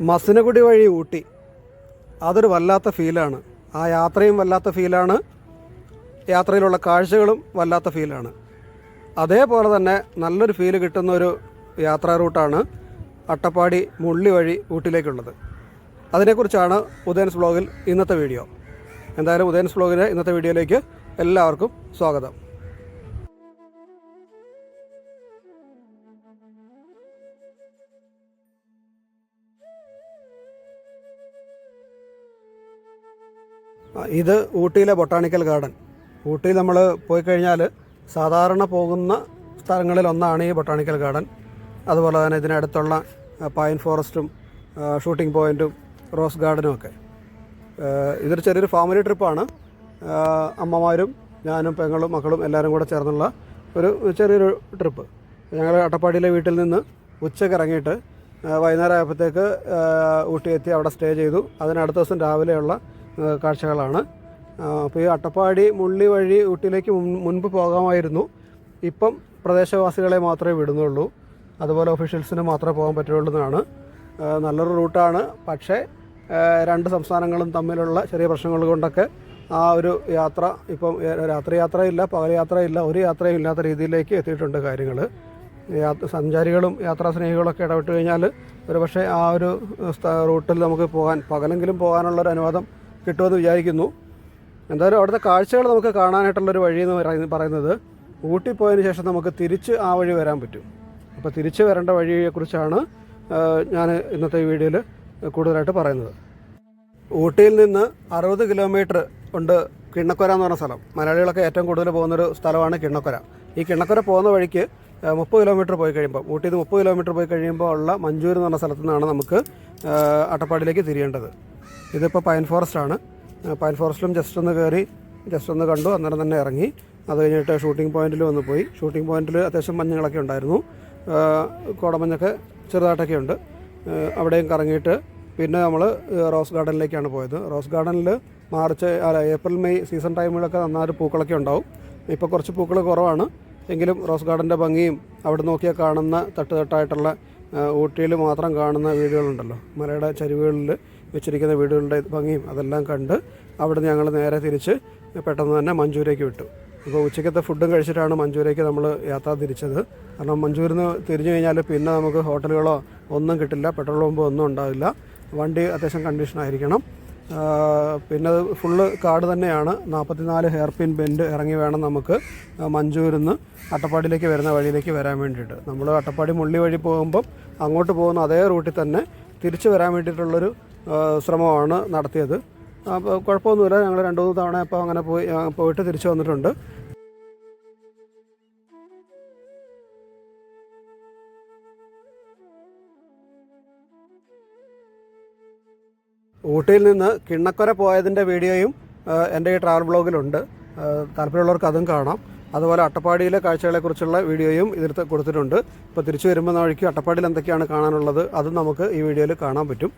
മസിനഗുഡി വഴി ഊട്ടി. അതൊരു വല്ലാത്ത ഫീലാണ്. ആ യാത്രയും വല്ലാത്ത ഫീലാണ്. യാത്രയിലുള്ള കാഴ്ചകളും വല്ലാത്ത ഫീലാണ്. അതേപോലെ തന്നെ നല്ലൊരു ഫീൽ കിട്ടുന്ന ഒരു യാത്രാ റൂട്ടാണ് അട്ടപ്പാടി മുള്ളി വഴി ഊട്ടിയിലേക്കുള്ളത്. അതിനെക്കുറിച്ചാണ് ഉദയൻസ് ബ്ലോഗിൽ ഇന്നത്തെ വീഡിയോ. എന്തായാലും ഉദയൻസ് ബ്ലോഗിലെ ഇന്നത്തെ വീഡിയോയിലേക്ക് എല്ലാവർക്കും സ്വാഗതം. ഇത് ഊട്ടിയിലെ ബൊട്ടാണിക്കൽ ഗാർഡൻ. ഊട്ടിയിൽ നമ്മൾ പോയി കഴിഞ്ഞാൽ സാധാരണ പോകുന്ന സ്ഥലങ്ങളിൽ ഒന്നാണ് ഈ ബൊട്ടാണിക്കൽ ഗാർഡൻ. അതുപോലെ തന്നെ ഇതിനടുത്തുള്ള പൈൻ ഫോറസ്റ്റും ഷൂട്ടിംഗ് പോയിന്റും റോസ് ഗാർഡനും ഒക്കെ. ഇതൊരു ചെറിയൊരു ഫാമിലി ട്രിപ്പാണ് അമ്മമാരും ഞാനും പെങ്ങളും മക്കളും എല്ലാവരും കൂടെ ചേർന്നുള്ള ഒരു ചെറിയൊരു ട്രിപ്പ് ഞങ്ങൾ അട്ടപ്പാടിയിലെ വീട്ടിൽ നിന്ന് ഉച്ചയ്ക്ക് ഇറങ്ങിയിട്ട് വൈകുന്നേരം ആയപ്പോഴത്തേക്ക് ഊട്ടി എത്തി അവിടെ സ്റ്റേ ചെയ്തു. അതിനടുത്ത ദിവസം രാവിലെയുള്ള കാഴ്ചകളാണ്. അപ്പോൾ ഈ അട്ടപ്പാടി മുള്ളി വഴി ഊട്ടിയിലേക്ക് മുൻപ് പോകാമായിരുന്നു. ഇപ്പം പ്രദേശവാസികളെ മാത്രമേ വിടുന്നുള്ളൂ. അതുപോലെ ഒഫീഷ്യൽസിന് മാത്രമേ പോകാൻ പറ്റുള്ളൂ എന്നാണ് നല്ലൊരു റൂട്ടാണ്. പക്ഷേ രണ്ട് സംസ്ഥാനങ്ങളും തമ്മിലുള്ള ചെറിയ പ്രശ്നങ്ങൾ കൊണ്ടൊക്കെ ആ ഒരു യാത്ര ഇപ്പം രാത്രി യാത്രയില്ല പകൽ യാത്രയില്ല ഒരു യാത്രയും ഇല്ലാത്ത രീതിയിലേക്ക് എത്തിയിട്ടുണ്ട് കാര്യങ്ങൾ സഞ്ചാരികളും യാത്രാ സ്നേഹികളൊക്കെ ഇടപെട്ട് കഴിഞ്ഞാൽ ഒരു പക്ഷേ ആ ഒരു റൂട്ടിൽ നമുക്ക് പോകാൻ പകലെങ്കിലും പോകാനുള്ളൊരു അനുവാദം കിട്ടുമെന്ന് വിചാരിക്കുന്നു. എന്തായാലും അവിടുത്തെ കാഴ്ചകൾ നമുക്ക് കാണാനായിട്ടുള്ളൊരു വഴി എന്ന് പറയുന്നത് പറയുന്നത് ഊട്ടി പോയതിന് ശേഷം നമുക്ക് തിരിച്ച് ആ വഴി വരാൻ പറ്റും. അപ്പോൾ തിരിച്ച് വരേണ്ട വഴിയെക്കുറിച്ചാണ് ഞാൻ ഇന്നത്തെ വീഡിയോയിൽ കൂടുതലായിട്ട് പറയുന്നത്. ഊട്ടിയിൽ നിന്ന് അറുപത് കിലോമീറ്റർ ഉണ്ട് കിണ്ണക്കൊര എന്ന് പറഞ്ഞ സ്ഥലം. മലയാളികളൊക്കെ ഏറ്റവും കൂടുതൽ പോകുന്നൊരു സ്ഥലമാണ് കിണ്ണക്കൊര. ഈ കിണ്ണക്കൊര പോകുന്ന വഴിക്ക് മുപ്പത് കിലോമീറ്റർ പോയി കഴിയുമ്പോൾ ഊട്ടിയിൽ നിന്ന് മുപ്പത് കിലോമീറ്റർ പോയി കഴിയുമ്പോൾ ഉള്ള മഞ്ചൂർ എന്ന് പറഞ്ഞ സ്ഥലത്തു നിന്നാണ് നമുക്ക് അട്ടപ്പാടിയിലേക്ക് തിരിയേണ്ടത്. ഇതിപ്പോൾ പൈൻ ഫോറസ്റ്റ് ആണ്. പൈൻ ഫോറസ്റ്റിലും ജസ്റ്റ് ഒന്ന് കയറി ജസ്റ്റ് ഒന്ന് കണ്ടു അന്നേരം തന്നെ ഇറങ്ങി. അത് കഴിഞ്ഞിട്ട് ഷൂട്ടിംഗ് പോയിന്റിൽ വന്ന് പോയി. ഷൂട്ടിംഗ് പോയിന്റിൽ അത്യാവശ്യം മഞ്ഞുകളൊക്കെ ഉണ്ടായിരുന്നു. കോടമഞ്ഞൊക്കെ ചെറുതായിട്ടൊക്കെ ഉണ്ട്. അവിടെയും കറങ്ങിയിട്ട് പിന്നെ നമ്മൾ റോസ് ഗാർഡനിലേക്കാണ് പോയത്. റോസ് ഗാർഡനിൽ മാർച്ച് അല്ല ഏപ്രിൽ മെയ് സീസൺ ടൈമിലൊക്കെ നന്നായിട്ട് പൂക്കളൊക്കെ ഉണ്ടാവും. ഇപ്പോൾ കുറച്ച് പൂക്കൾ കുറവാണ്. എങ്കിലും റോസ് ഗാർഡന്റെ ഭംഗിയും അവിടെ നോക്കിയാൽ കാണുന്ന തട്ട് തട്ടായിട്ടുള്ള ഊട്ടിയിൽ മാത്രം കാണുന്ന വീടുകളുണ്ടല്ലോ. മലയുടെ ചരിവുകളിൽ വെച്ചിരിക്കുന്ന വീടുകളുടെ ഭംഗിയും അതെല്ലാം കണ്ട് അവിടെ ഞങ്ങൾ നേരെ തിരിച്ച് പെട്ടെന്ന് തന്നെ മഞ്ചൂരേക്ക് വിട്ടു. ഇപ്പോൾ ഉച്ചയ്ക്കത്തെ ഫുഡും കഴിച്ചിട്ടാണ് മഞ്ചൂരേക്ക് നമ്മൾ യാത്ര തിരിച്ചത്. കാരണം മഞ്ചൂരിൽ നിന്ന് തിരിഞ്ഞു കഴിഞ്ഞാൽ പിന്നെ നമുക്ക് ഹോട്ടലുകളോ ഒന്നും കിട്ടില്ല പെട്രോൾ പമ്പോ ഒന്നും ഉണ്ടാവില്ല. വണ്ടി അത്യാവശ്യം കണ്ടീഷനായിരിക്കണം ആയിരിക്കണം. പിന്നെ ഫുള്ള് കാട് തന്നെയാണ്. നാൽപ്പത്തിനാല് ഹെയർ പിൻ ബെൻഡ് ഇറങ്ങി വേണം നമുക്ക് മഞ്ചൂരിൽ നിന്ന് അട്ടപ്പാടിയിലേക്ക് വരുന്ന വഴിയിലേക്ക് വരാൻ വേണ്ടിയിട്ട്. നമ്മൾ അട്ടപ്പാടി മുള്ളി വഴി പോകുമ്പം അങ്ങോട്ട് പോകുന്ന അതേ റൂട്ടിൽ തന്നെ തിരിച്ചു വരാൻ വേണ്ടിയിട്ടുള്ളൊരു ശ്രമമാണ് നടത്തിയത്. അപ്പോൾ കുഴപ്പമൊന്നുമില്ല. ഞങ്ങൾ രണ്ട് മൂന്ന് തവണ ഇപ്പോൾ അങ്ങനെ പോയി പോയിട്ട് തിരിച്ചു വന്നിട്ടുണ്ട്. ഊട്ടിയിൽ നിന്ന് കിണ്ണക്കര പോയതിന്റെ വീഡിയോയും എന്റെ ഈ ട്രാവൽ ബ്ലോഗിലുണ്ട് താല്പര്യമുള്ളവർക്ക് അതും കാണാം. അതുപോലെ അട്ടപ്പാടിയിലെ കാഴ്ചകളെക്കുറിച്ചുള്ള വീഡിയോയും ഇതിൽ കൊടുത്തിട്ടുണ്ട്. ഇപ്പോൾ തിരിച്ചു വരുമ്പോൾ വഴിക്ക് അട്ടപ്പാടിയിൽ എന്തൊക്കെയാണ് കാണാനുള്ളത് അതും നമുക്ക് ഈ വീഡിയോയിൽ കാണാൻ പറ്റും.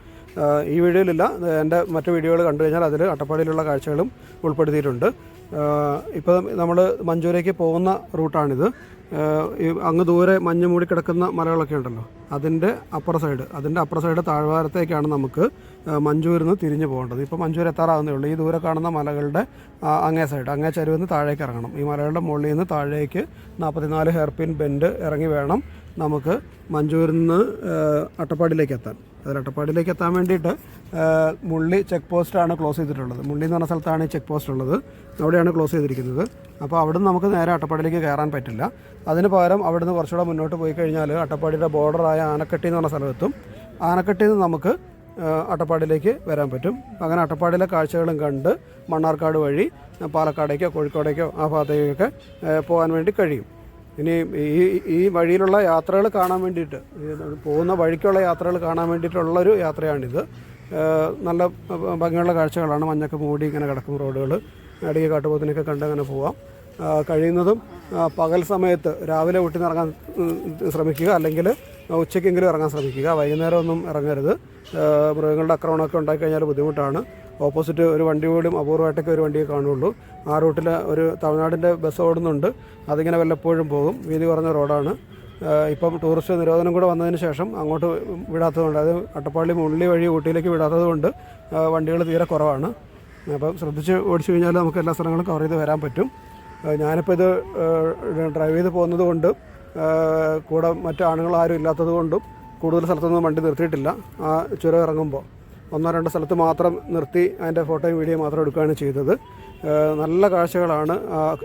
ഈ വീഡിയോയിലില്ല എന്റെ മറ്റു വീഡിയോകൾ കണ്ടു കഴിഞ്ഞാൽ അതിൽ അട്ടപ്പാടിയിലുള്ള കാഴ്ചകളും ഉൾപ്പെടുത്തിയിട്ടുണ്ട്. ഇപ്പോൾ നമ്മൾ മഞ്ചൂരേക്ക് പോകുന്ന റൂട്ടാണിത്. അങ്ങ് ദൂരെ മഞ്ഞ് മൂടി കിടക്കുന്ന മലകളൊക്കെ ഉണ്ടല്ലോ. അതിന്റെ അപ്പർ സൈഡ് അതിന്റെ അപ്പർ സൈഡ് താഴ്വാരത്തേക്കാണ് നമുക്ക് മഞ്ചൂരിൽ നിന്ന് തിരിഞ്ഞു പോകേണ്ടത്. ഇപ്പോൾ മഞ്ചൂർ എത്താറാവുന്നേ ഉള്ളൂ. ഈ ദൂരെ കാണുന്ന മലകളുടെ അങ്ങേ സൈഡ് അങ്ങേ ചരുവിൽ നിന്ന് താഴേക്ക് ഇറങ്ങണം. ഈ മലകളുടെ മുകളിൽ നിന്ന് താഴേക്ക് നാൽപ്പത്തിനാല് ഹെയർപിൻ ബെൻഡ് ഇറങ്ങി വേണം നമുക്ക് മഞ്ചൂരിൽ നിന്ന് അട്ടപ്പാടിയിലേക്ക് എത്താൻ. അതിൽ അട്ടപ്പാടിയിലേക്ക് എത്താൻ വേണ്ടിയിട്ട് മുള്ളി ചെക്ക് പോസ്റ്റാണ് ക്ലോസ് ചെയ്തിട്ടുള്ളത്. മുള്ളി എന്ന് പറഞ്ഞ സ്ഥലത്താണ് ഈ ചെക്ക് പോസ്റ്റ് ഉള്ളത്. അവിടെയാണ് ക്ലോസ് ചെയ്തിരിക്കുന്നത്. അപ്പോൾ അവിടെ നമുക്ക് നേരെ അട്ടപ്പാടിയിലേക്ക് കയറാൻ പറ്റില്ല. അതിന് പകരം അവിടുന്ന് കുറച്ചുകൂടെ മുന്നോട്ട് പോയി കഴിഞ്ഞാൽ അട്ടപ്പാടിയുടെ ബോർഡറായ ആനക്കട്ടി എന്ന് പറഞ്ഞ സ്ഥലത്തെത്തും. ആനക്കട്ടിയിൽ നിന്ന് നമുക്ക് അട്ടപ്പാടിയിലേക്ക് വരാൻ പറ്റും. അങ്ങനെ അട്ടപ്പാടിയിലെ കാഴ്ചകളും കണ്ട് മണ്ണാർക്കാട് വഴി പാലക്കാടേക്കോ കോഴിക്കോടേക്കോ ആ ഭാഗത്തേക്കൊക്കെ പോകാൻ വേണ്ടി കഴിയും. ഇനി ഈ ഈ വഴിയിലുള്ള യാത്രകൾ കാണാൻ വേണ്ടിയിട്ട് പോകുന്ന വഴിക്കുള്ള യാത്രകൾ കാണാൻ വേണ്ടിയിട്ടുള്ളൊരു യാത്രയാണിത്. നല്ല ഭംഗിയുള്ള കാഴ്ചകളാണ്. മഞ്ഞൊക്കെ മൂടി ഇങ്ങനെ കിടക്കും റോഡുകൾ. അടിയ കാട്ടുപോത്തിനൊക്കെ കണ്ട് അങ്ങനെ പോവാം. കഴിയുന്നതും പകൽ സമയത്ത് രാവിലെ വീട്ടിൽ നിന്ന് ഇറങ്ങാൻ ശ്രമിക്കുക. അല്ലെങ്കിൽ ഉച്ചയ്ക്കെങ്കിലും ഇറങ്ങാൻ ശ്രമിക്കുക. വൈകുന്നേരം ഒന്നും ഇറങ്ങരുത് മൃഗങ്ങളുടെ ആക്രമണമൊക്കെ ഉണ്ടായിക്കഴിഞ്ഞാൽ ബുദ്ധിമുട്ടാണ്. ഓപ്പോസിറ്റ് ഒരു വണ്ടി പോലും അപൂർവമായിട്ടൊക്കെ ഒരു വണ്ടിയെ കാണുള്ളൂ ആ റൂട്ടിൽ ഒരു തമിഴ്നാടിന്റെ ബസ് ഓടുന്നുണ്ട്. അതിങ്ങനെ വല്ലപ്പോഴും പോകും. വീതി കുറഞ്ഞ റോഡാണ്. ഇപ്പം ടൂറിസ്റ്റ് നിരോധനം കൂടെ വന്നതിന് ശേഷം അങ്ങോട്ട് വിടാത്തതുകൊണ്ട് അത് അട്ടപ്പാടി മുള്ളി വഴി ഊട്ടിയിലേക്ക് വിടാത്തതുകൊണ്ട് വണ്ടികൾ തീരെ കുറവാണ്. അപ്പം ശ്രദ്ധിച്ച് ഓടിച്ചു കഴിഞ്ഞാൽ നമുക്ക് എല്ലാ സ്ഥലങ്ങളും കവർ ചെയ്ത് വരാൻ പറ്റും. ഞാനിപ്പോൾ ഇത് ഡ്രൈവ് ചെയ്ത് പോകുന്നത് കൊണ്ട് കൂടെ മറ്റു ആണുങ്ങൾ ആരും ഇല്ലാത്തത് കൊണ്ടും കൂടുതൽ സ്ഥലത്തൊന്നും വണ്ടി നിർത്തിയിട്ടില്ല. ആ ചുരം ഇറങ്ങുമ്പോൾ ഒന്നോ രണ്ടോ സ്ഥലത്ത് മാത്രം നിർത്തി അതിന്റെ ഫോട്ടോയും വീഡിയോ മാത്രം എടുക്കുകയാണ് ചെയ്തത്. നല്ല കാഴ്ചകളാണ്.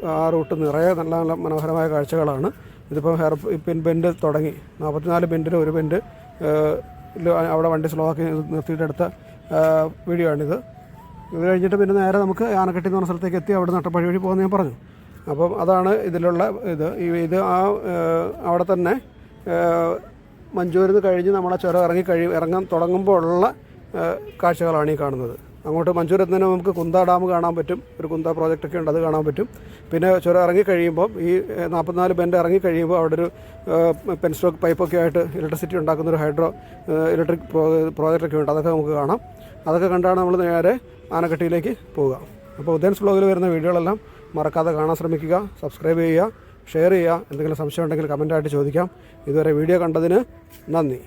ആ- റൂട്ട് നിറയെ നല്ല നല്ല മനോഹരമായ കാഴ്ചകളാണ്. ഇതിപ്പോൾ ഹെയർ പിൻ ബെൻഡ് തുടങ്ങി. നാൽപ്പത്തിനാല് ബെൻഡിന് ഒരു ബെൻഡ് അവിടെ വണ്ടി സ്ലോ ആക്കി നിർത്തിയിട്ടെടുത്ത വീഡിയോ ആണിത്. ഇത് കഴിഞ്ഞിട്ട് പിന്നെ നേരെ നമുക്ക് ആനക്കെട്ടി എന്ന് പറഞ്ഞ സ്ഥലത്തേക്ക് എത്തി. അവിടെ നട്ടപ്പഴി വഴി പോകുന്ന ഞാൻ പറഞ്ഞു. അപ്പം അതാണ് ഇതിലുള്ള ഇത്. ഇത് ആ അവിടെ തന്നെ മഞ്ചൂരിന്ന് കഴിഞ്ഞ് നമ്മളെ ചുരം ഇറങ്ങി കഴി ഇറങ്ങാൻ തുടങ്ങുമ്പോൾ ഉള്ള കാഴ്ചകളാണ് ഈ കാണുന്നത്. അങ്ങോട്ട് നിന്ന് നമുക്ക് കുന്ത ഡാം കാണാൻ പറ്റും ഒരു കുന്ത പ്രോജക്റ്റൊക്കെ ഉണ്ട് അത് കാണാൻ പറ്റും. പിന്നെ ചുരം ഇറങ്ങി കഴിയുമ്പോൾ ഈ നാൽപ്പത്തിനാല് ബെൻഡ് ഇറങ്ങി കഴിയുമ്പോൾ അവിടെ ഒരു പെൻസ്റ്റോക്ക് പൈപ്പൊക്കെ ആയിട്ട് ഇലക്ട്രിസിറ്റി ഉണ്ടാക്കുന്ന ഒരു ഹൈഡ്രോ ഇലക്ട്രിക് പ്രോ പ്രോജക്റ്റൊക്കെ ഉണ്ട്. അതൊക്കെ നമുക്ക് കാണാം. അതൊക്കെ കണ്ടാണ് നമ്മൾ നേരെ ആനക്കട്ടിയിലേക്ക് പോവുക. അപ്പോൾ ഉദയൻസ് ബ്ലോഗിൽ വരുന്ന വീഡിയോകളെല്ലാം മറക്കാതെ കാണാൻ ശ്രമിക്കുക സബ്സ്ക്രൈബ് ചെയ്യുക ഷെയർ ചെയ്യുക. എന്തെങ്കിലും സംശയം ഉണ്ടെങ്കിൽ കമന്റായിട്ട് ചോദിക്കാം. ഇതുവരെ വീഡിയോ കണ്ടതിന് നന്ദി.